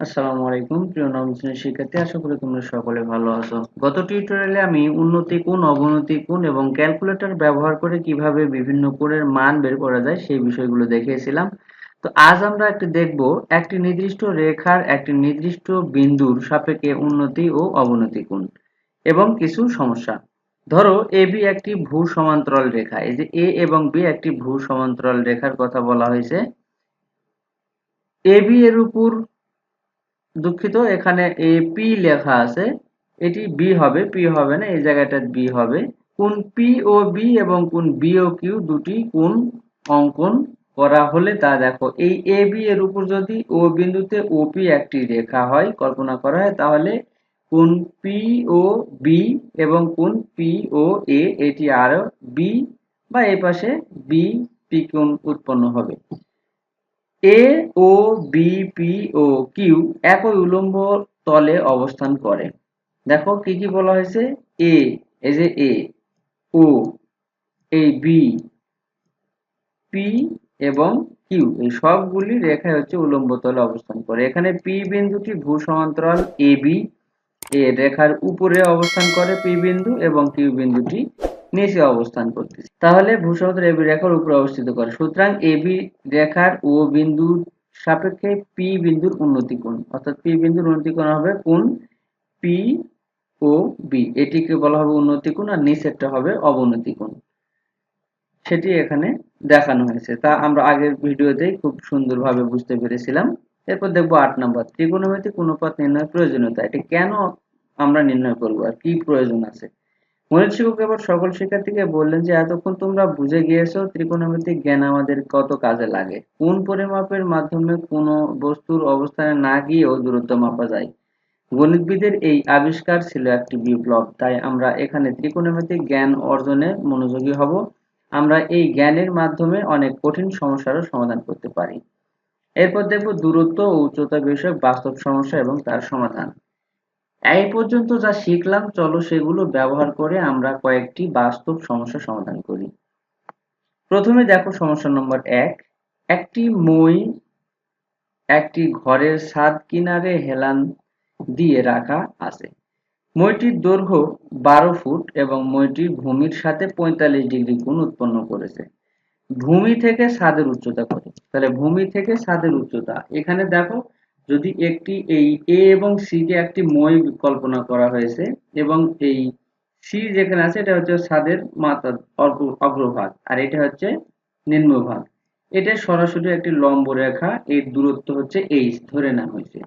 আসসালামু আলাইকুম। প্রিয় নবম শিক্ষার্থী, আশা করি তোমরা সকলে ভালো আছো। গত টিউটোরিয়ালে আমি উন্নতি কোণ, অবনতি কোণ এবং ক্যালকুলেটর ব্যবহার করে কীভাবে বিভিন্ন কোণের মান বের করা যায় সেই বিষয়গুলো দেখিয়েছিলাম। তো আজ আমরা একটি দেখব, একটি নির্দিষ্ট রেখার একটি নির্দিষ্ট বিন্দুর সাপেক্ষে উন্নতি ও অবনতি কোণ এবং কিছু সমস্যা। ধরো এবি একটি ভূ সমান্তরাল রেখা। এই যে এ এবং বি একটি ভূ সমান্তরাল রেখার কথা বলা হয়েছে। এবি এর উপর দুঃখিত, এখানে এ, পি লেখা আছে। এটি বি হবে, পি হবে না, এই জায়গাটা বি হবে। কোন পি ও বি এবং কোন বি ও কিউ দুটি কোন অঙ্কন করা হলে তা দেখো, এই এ, বি এর উপর যদি ও বিন্দুতে ওপি একটি রেখা হয়, কল্পনা করা হয়, তাহলে কোন পি ও বি এবং কোন পি ও এ, এটি আরও বি বা এই পাশে বি পি কোণ উৎপন্ন হবে। A O B P O Q একই উলম্ব তলে অবস্থান করে। দেখো কি কি বলা হয়েছে? এ এই যে এ ও এই বি পি এবং কিউ এই সবগুলি রেখায় হচ্ছে উলম্ব তলে অবস্থান করে। এখানে পি বিন্দুটি ভূ সমান্তরাল এ বি এ রেখার উপরে অবস্থান করে পি বিন্দু এবং কিউ বিন্দুটি নিচে অবস্থান করতেছে। তাহলে ভূসমান্তর এবি রেখার উপরে অবস্থিত করে। সুতরাং এবি রেখার ও বিন্দুর সাপেক্ষে পি বিন্দুর উন্নতি কোণ অর্থাৎ পি বিন্দুর উন্নতি কোণ হবে কোণ পি ও বি এটিকে বলা হবে উন্নতি কোণ আর নিচেরটা হবে অবনতি কোণ সেটি এখানে দেখানো হয়েছে। তা আমরা আগের ভিডিওতেই খুব সুন্দরভাবে বুঝতে পেরেছিলাম। এরপর দেখব আট নম্বর। ত্রিকোণমিতিক অনুপাত নির্ণয় প্রয়োজনীয়তা। এটি কেন আমরা নির্ণয় করব আর কি প্রয়োজন আছে? মনির শিক্ষক এবার সকল শিক্ষার্থীকে বললেন যে, এতক্ষণ তোমরা বুঝে গিয়েছো ত্রিকোণমিতিক জ্ঞান আমাদের কত কাজে লাগে। কোন পরিমাপের মাধ্যমে কোনো বস্তুর অবস্থানে না গিয়েও দূরত্ব মাপা যায়? গণিতবিদের এই আবিষ্কার ছিল একটি বিপ্লব, তাই আমরা এখানে ত্রিকোণমিতিক জ্ঞান অর্জনে মনোযোগী হব। আমরা এই জ্ঞানের মাধ্যমে অনেক কঠিন সমস্যারও সমাধান করতে পারি। এরপর দেখব দূরত্ব ও উচ্চতা বিষয়ক বাস্তব সমস্যা এবং তার সমাধান। এই পর্যন্ত যা শিখলাম, চলো সেগুলো ব্যবহার করে আমরা কয়েকটি বাস্তব সমস্যা সমাধান করি। প্রথমে দেখো সমস্যা নম্বর এক, একটি মই একটি ঘরের ছাদ কিনারে হেলান দিয়ে রাখা আছে। মইটির দৈর্ঘ্য বারো ফুট এবং মইটির ভূমির সাথে পঁয়তাল্লিশ ডিগ্রি কোণ উৎপন্ন করেছে। ভূমি থেকে ছাদের উচ্চতা কত? তাহলে ভূমি থেকে ছাদের উচ্চতা। এখানে দেখো যদি একটি এই এ এবং সি কে একটি মই কল্পনা করা হয়েছে এবং এই সি যেখানে আছে, এটা হচ্ছে ছাদের মাথা অগ্রভাগ, আর এটা হচ্ছে নিম্নভাগ। এটা সরাসরি একটি লম্ব রেখা, এর দূরত্ব হচ্ছে এইচ ধরে নেওয়া হয়েছে।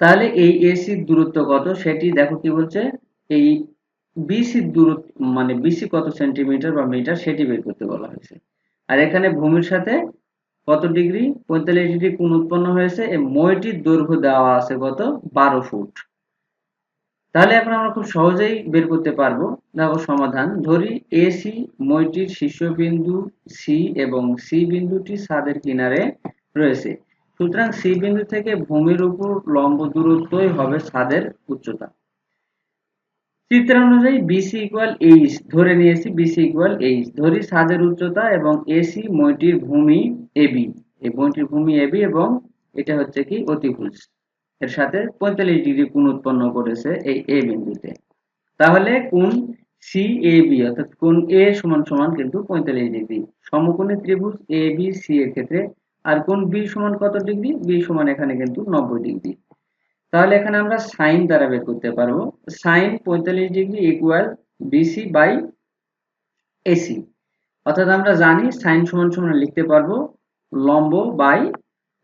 তাহলে এই এসির দূরত্ব কত? সেটি দেখো কি বলছে, এই বিসির দূরত্ব মানে বিসি কত সেন্টিমিটার বা মিটার সেটি বের করতে বলা হয়েছে। আর এখানে ভূমির সাথে কত ডিগ্রি? পঁয়তাল্লিশ ডিগ্রি কোণ উৎপন্ন হয়েছে এই মইটির দৈর্ঘ্য দেওয়া আছে কত? বারো ফুট। তাহলে এখন আমরা খুব সহজেই বের করতে পারব। দেখো সমাধান। ধরি এ এসি মইটির শীর্ষবিন্দু সি এবং সি বিন্দুটি ছাদের কিনারে রয়েছে। সুতরাং সি বিন্দু থেকে ভূমির উপর লম্ব দূরত্বই হবে ছাদের উচ্চতা। চিত্রানুযায়ী বিসি ইকুয়াল এইচ ধরে নিয়েছি বিসি ইকুয়াল এইচ। ধরি ছাদের উচ্চতা এবং এসি মইটির ভূমি এবি এই মইটির ভূমি এবি এবং এটা হচ্ছে কি অতিভুজ। এর সাথে পঁয়তাল্লিশ ডিগ্রি কোণ উৎপন্ন করেছে এই এ বিন্দুতে। তাহলে কোণ সি এ বি অর্থাৎ কোণ এ সমান সমান কিন্তু পঁয়তাল্লিশ ডিগ্রি। সমকোণী ত্রিভুজ এ বি সি এর ক্ষেত্রে আর কোণ বি সমান কত ডিগ্রি? বি সমান এখানে কিন্তু নব্বই ডিগ্রি। তাহলে এখানে আমরা সাইন দ্বারা বের করতে পারব। সাইন পঁয়তাল্লিশ degree equal BC by AC অর্থাৎ আমরা জানি সাইন সমান সমান লিখতে পারব লম্ব বাই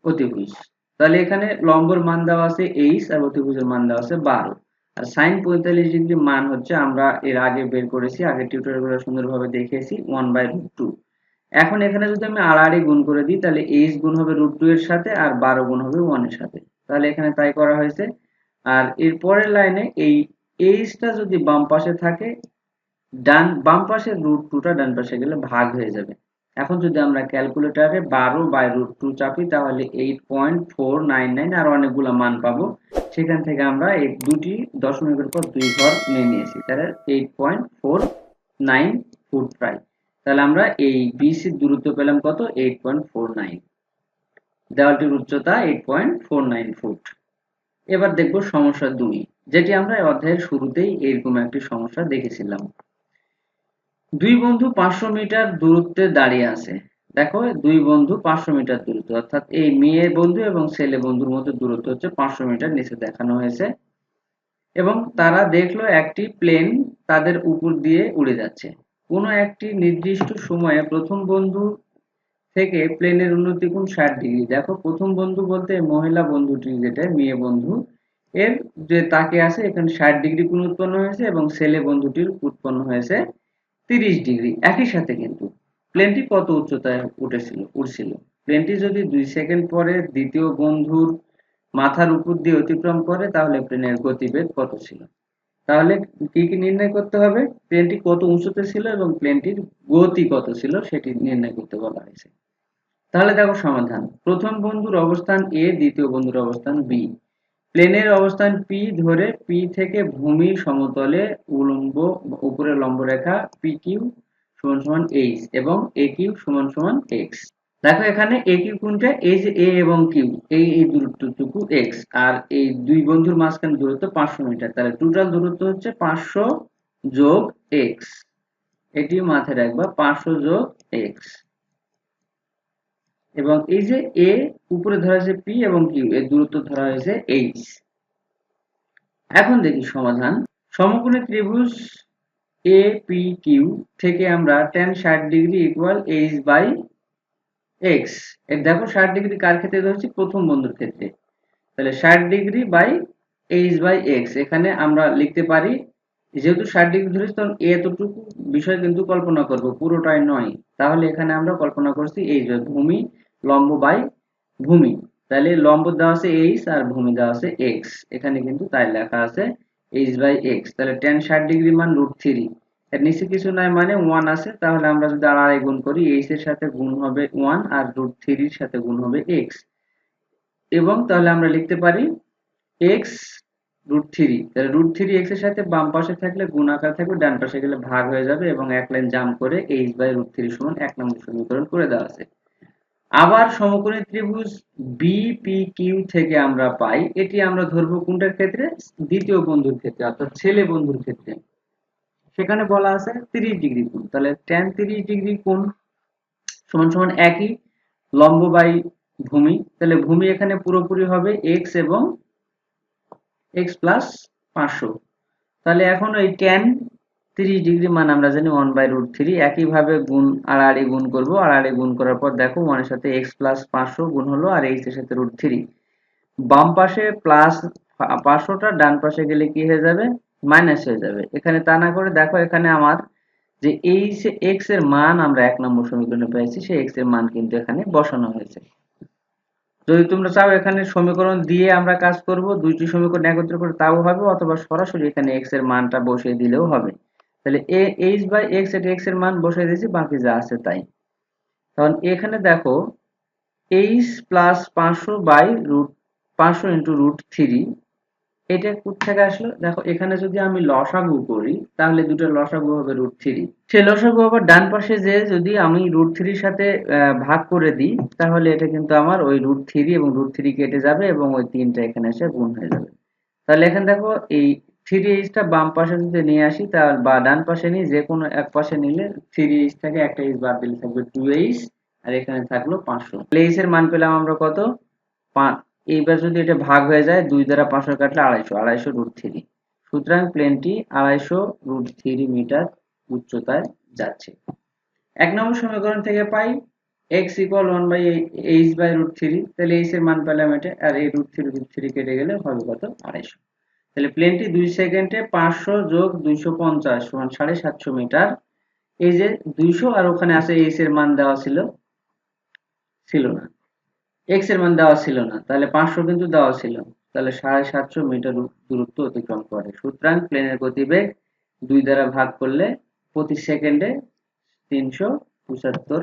অতিভুজ। তাহলে এখানে লম্বর মান দেওয়া আছে এইচ আর অতিভুজের মান দেওয়া আছে বারো। আর সাইন পঁয়তাল্লিশ ডিগ্রি মান হচ্ছে আমরা এর আগে বের করেছি, আগের টিউটোরিয়ালগুলো সুন্দরভাবে দেখিয়েছি ওয়ান বাই রুট টু এখন এখানে যদি আমি আড়াআড়ি গুণ করে দিই, তাহলে এইচ গুণ হবে রুট টু এর সাথে আর বারো গুণ হবে ওয়ানের সাথে। তাহলে এখানে তাই করা হয়েছে। আর এর পরের লাইনে এই এইচটা যদি বাম পাশে থাকে, ডান, বাম পাশের রুট টুটা ডান পাশে গেলে ভাগ হয়ে যাবে। এখন যদি আমরা ক্যালকুলেটারে বারো বাই রুট টু চাপি, তাহলে eight point four nine nine আর অনেকগুলো মান পাবো। সেখান থেকে আমরা এই দুটি দশমিকের পর দুই ঘর নিয়ে নিয়েছি। তাহলে eight point four nine foot প্রায়। তাহলে আমরা এই বিসির দূরত্ব পেলাম কত? Eight point four nine. দেওয়ালটির উচ্চতা eight point four nine foot. এবার দেখব সমস্যা দুই, যেটি আমরা অধ্যায়ের শুরুতেই এরকম একটি সমস্যা দেখেছিলাম। দুই বন্ধু পাঁচশো মিটার দূরত্বে দাঁড়িয়ে আছে। দেখো, দুই বন্ধু পাঁচশো মিটার দূরত্ব, অর্থাৎ এই মেয়ে বন্ধু এবং ছেলে বন্ধুর মধ্যে দূরত্ব হচ্ছে পাঁচশো মিটার নিচে দেখানো হয়েছে। এবং তারা দেখল একটি প্লেন তাদের উপর দিয়ে উড়ে যাচ্ছে। কোনো একটি নির্দিষ্ট সময়ে প্রথম বন্ধু থেকে প্লেনের উন্নতি কোণ ষাট ডিগ্রি। দেখো, প্রথম বন্ধু বলতে মহিলা বন্ধুটি, যেটা মেয়ে বন্ধু। এর যে তাকে আছে, এখানে ষাট ডিগ্রি কোণ উৎপন্ন হয়েছে এবং ছেলে বন্ধুটির উৎপন্ন হয়েছে তিরিশ ডিগ্রি, একই সাথে কিন্তু। প্লেনটি কত উচ্চতায় উঠেছিল? উঠছিল প্লেনটি যদি দুই সেকেন্ড পরে দ্বিতীয় বন্ধুর মাথার উপর দিয়ে অতিক্রম করে, তাহলে প্লেনের গতিবেগ কত ছিল? তাহলে কি কি নির্ণয় করতে হবে? প্লেনটি কত উঁচুতে ছিল এবং প্লেনটির গতি কত ছিল, সেটি নির্ণয় করতে বলা হয়েছে। তাহলে দেখো সমাধান। প্রথম বন্ধুর অবস্থান এ দ্বিতীয় বন্ধুর অবস্থান বি প্লেনের অবস্থান পি ধরে পি থেকে ভূমি সমতলে উলম্ব উপরে লম্ব রেখা পি কিউ সমান সমান এইচ এবং এ কিউ সমান সমান এক্স দেখো এখানে এ কিউ কোনটা? এই যে এ এবং কিউ এই এই দূরত্বটুকু এক্স আর এই দুই বন্ধুর মাঝখানে দূরত্ব পাঁচশো মিটার। তাহলে টোটাল দূরত্ব হচ্ছে পাঁচশো যোগ এক্স এটি মাথায় রাখবা, পাঁচশো যোগ এক্স এবং এই যে এ উপরে ধরা হয়েছে পি এবং কিউ এর দূরত্ব ধরা হয়েছে এইচ এখন দেখি সমাধান। সমকোণী ত্রিভুজ এ পি কিউ থেকে আমরা টেন ষাট ডিগ্রি ইকুয়াল এইচ বাই এক্সের দেখো ষাট ডিগ্রি কার ক্ষেত্রে ধরছি? প্রথম বন্ধুর ক্ষেত্রে। তাহলে ষাট degree by H by X এখানে আমরা লিখতে পারি, যেহেতু ষাট ডিগ্রি ধরেছি, তখন এতটুকু বিষয় কিন্তু কল্পনা করব, পুরোটাই নয়। তাহলে এখানে আমরা কল্পনা করছি এই যে ভূমি লম্ব বাই ভূমি। তাহলে লম্ব দেওয়া আছে এইচ আর ভূমি দেওয়া আছে এক্স এখানে কিন্তু তাই লেখা আছে এইচ বাই এক্স তাহলে টেন ষাট ডিগ্রি মান রুট থ্রি এর নিচে কিছু নাই মানে ওয়ান আছে, তাহলে আমরা যদি আড়াই গুণ করি এইচ এর সাথে গুণ হবে ওয়ান আর রুট থ্রির সাথে গুণ হবে এক্স এবং তাহলে আমরা লিখতে পারি এক্স রুট থ্রি তাহলে রুট থ্রি এক্সের সাথে বাম পাশে থাকলে গুণ আকার থাকবে, ডান পাশে গেলে ভাগ হয়ে যাবে এবং এক লাইন জাম করে এইচ বাই রুট থ্রি সমান এক নম্বর সমীকরণ করে দেওয়া আছে। আবার সমকোণী ত্রিভুজ বিপি কিউ থেকে আমরা পাই, এটি আমরা ধরবো কোনটার ক্ষেত্রে? দ্বিতীয় বন্ধুর ক্ষেত্রে, অর্থাৎ ছেলে বন্ধুর ক্ষেত্রে। সেখানে বলা আছে তিরিশ ডিগ্রি কোণ। তাহলে টেন তিরিশ ডিগ্রি কোণ সমান সমান একই লম্ব বাই ভূমি। তাহলে ভূমি এখানে পুরোপুরি হবে এক্স এবং এক্স প্লাস পাঁচশো। তাহলে এখন ওই টেন তিরিশ ডিগ্রি মান আমরা জানি ওয়ান বাই রুট থ্রি একইভাবে গুণ আড়াআড়ি গুণ করব। আড়াআড়ি গুণ করার পর দেখো ওয়ানের সাথে এক্স প্লাস পাঁচশো গুণ হলো আর এইচ এর সাথে রুট থ্রি বাম পাশে প্লাস পাঁচশোটা, ডান পাশে গেলে কি হয়ে যাবে? মাইনাস হয়ে যাবে। এখানে তা না করে দেখো এখানে আমার যে এইচ এক্সের মান আমরা এক নম্বর সমীকরণে পেয়েছি, সেই এক্সের মান কিন্তু এখানে বসানো হয়েছে। যদি তোমরা চাও এখানে সমীকরণ দিয়ে আমরা কাজ করব, দুইটি সমীকরণ একত্র করে তাও হবে, অথবা সরাসরি এখানে এক্সের মানটা বসিয়ে দিলেও হবে। তাহলে এ এইচ বাই এক্স এটা এক্সের মান বসিয়ে দিয়েছি, বাকি যা আছে তাই। তখন এখানে দেখো এইচ প্লাস পাঁচশো বাই রুট পাঁচশো ইন্টু রুট থ্রি এটা থেকে আসলো? দেখো, এখানে যদি আমি লসাগু করি, তাহলে দুটো লসাগু হবে রুট থ্রি সেই লসাগু আবার ডান পাশে যে যদি আমি রুট থ্রির সাথে ভাগ করে দিই, তাহলে এটা কিন্তু আমার ওই রুট থ্রি এবং রুট থ্রি কেটে যাবে এবং ওই তিনটা এখানে এসে গুণ হয়ে যাবে। তাহলে এখানে দেখো, এই থ্রি এইচটা বাম পাশে যদি নিয়ে আসি, তাহলে বা ডান পাশে নিই যে কোনো এক পাশে নিলে থ্রি এইচ একটা এইচ বাদ দিলে থাকবে টু এইচ আর এখানে থাকল পাঁচশো। এইচ এর মান পেলাম আমরা কত? এইবার যদি এটা ভাগ হয়ে যায়, দুই দ্বারা পাঁচশো কাটলে আড়াইশো আড়াইশো রুট থ্রি সুতরাং প্লেনটি আড়াইশো রুট থ্রি মিটার উচ্চতায় যাচ্ছে। এক নম্বর সমীকরণ থেকে পাই X equal one by H by root three তাহলে এইচ এর মান পেলাম এটা, আর এই রুট থ্রি রুট থ্রি কেটে গেলে হবে কত? আড়াইশো। তাহলে প্লেনটি দুই সেকেন্ডে পাঁচশো যোগ দুইশো পঞ্চাশ, সমান সাড়ে সাতশো মিটার। এই যে দুইশো আর ওখানে আছে এইচ এর মান দেওয়া ছিল ছিল না। এক্সের মান দেওয়া ছিল না, তাহলে পাঁচশো কিন্তু দেওয়া ছিল। তাহলে সাড়ে সাতশো মিটার দূরত্ব অতিক্রম করে। সুতরাং প্লেনের গতিবেগ দুই দ্বারা ভাগ করলে প্রতি সেকেন্ডে তিনশো পঁচাত্তর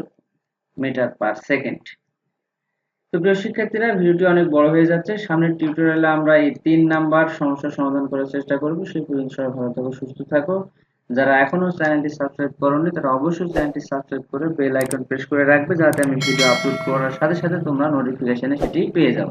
মিটার পার সেকেন্ড তো প্রিয় শিক্ষার্থীরা, ভিডিওটি অনেক বড় হয়ে যাচ্ছে। সামনের টিউটোরিয়ালে আমরা এই তিন নাম্বার সমস্যার সমাধান করার চেষ্টা করব। সেই পর্যন্ত সবাই ভালো থাকো, সুস্থ থাকো। যারা এখনও চ্যানেলটি সাবস্ক্রাইব করোনি, তারা অবশ্যই চ্যানেলটি সাবস্ক্রাইব করে বেল আইকন প্রেস করে রাখবে, যাতে আমি ভিডিও আপলোড করার সাথে সাথে তোমরা নোটিফিকেশনে সেটি পেয়ে যাও।